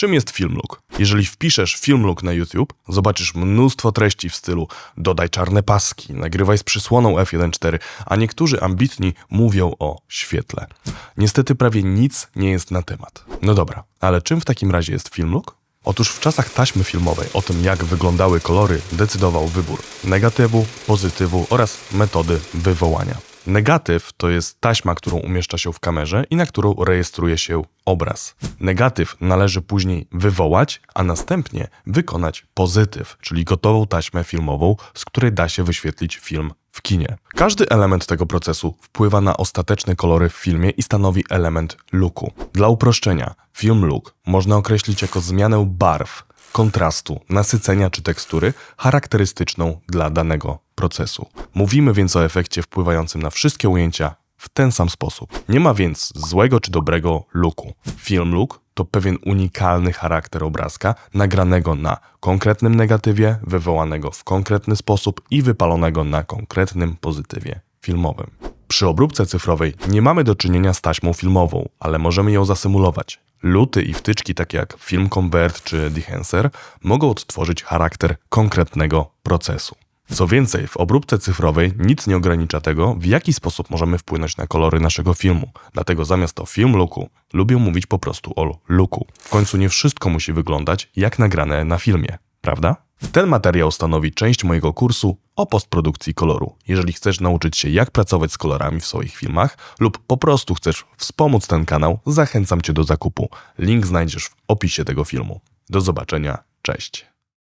Czym jest Filmlook? Jeżeli wpiszesz Filmlook na YouTube, zobaczysz mnóstwo treści w stylu dodaj czarne paski, nagrywaj z przysłoną f1.4, a niektórzy ambitni mówią o świetle. Niestety prawie nic nie jest na temat. No dobra, ale czym w takim razie jest Filmlook? Otóż w czasach taśmy filmowej o tym, jak wyglądały kolory, decydował wybór negatywu, pozytywu oraz metody wywołania. Negatyw to jest taśma, którą umieszcza się w kamerze i na którą rejestruje się obraz. Negatyw należy później wywołać, a następnie wykonać pozytyw, czyli gotową taśmę filmową, z której da się wyświetlić film w kinie. Każdy element tego procesu wpływa na ostateczne kolory w filmie i stanowi element looku. Dla uproszczenia, film look można określić jako zmianę barw, kontrastu, nasycenia czy tekstury charakterystyczną dla danego procesu. Mówimy więc o efekcie wpływającym na wszystkie ujęcia w ten sam sposób. Nie ma więc złego czy dobrego looku. Film look to pewien unikalny charakter obrazka nagranego na konkretnym negatywie, wywołanego w konkretny sposób i wypalonego na konkretnym pozytywie filmowym. Przy obróbce cyfrowej nie mamy do czynienia z taśmą filmową, ale możemy ją zasymulować. Luty i wtyczki takie jak Film Convert czy Dehancer mogą odtworzyć charakter konkretnego procesu. Co więcej, w obróbce cyfrowej nic nie ogranicza tego, w jaki sposób możemy wpłynąć na kolory naszego filmu. Dlatego zamiast o film looku, lubię mówić po prostu o looku. W końcu nie wszystko musi wyglądać jak nagrane na filmie, prawda? Ten materiał stanowi część mojego kursu o postprodukcji koloru. Jeżeli chcesz nauczyć się, jak pracować z kolorami w swoich filmach, lub po prostu chcesz wspomóc ten kanał, zachęcam Cię do zakupu. Link znajdziesz w opisie tego filmu. Do zobaczenia, cześć.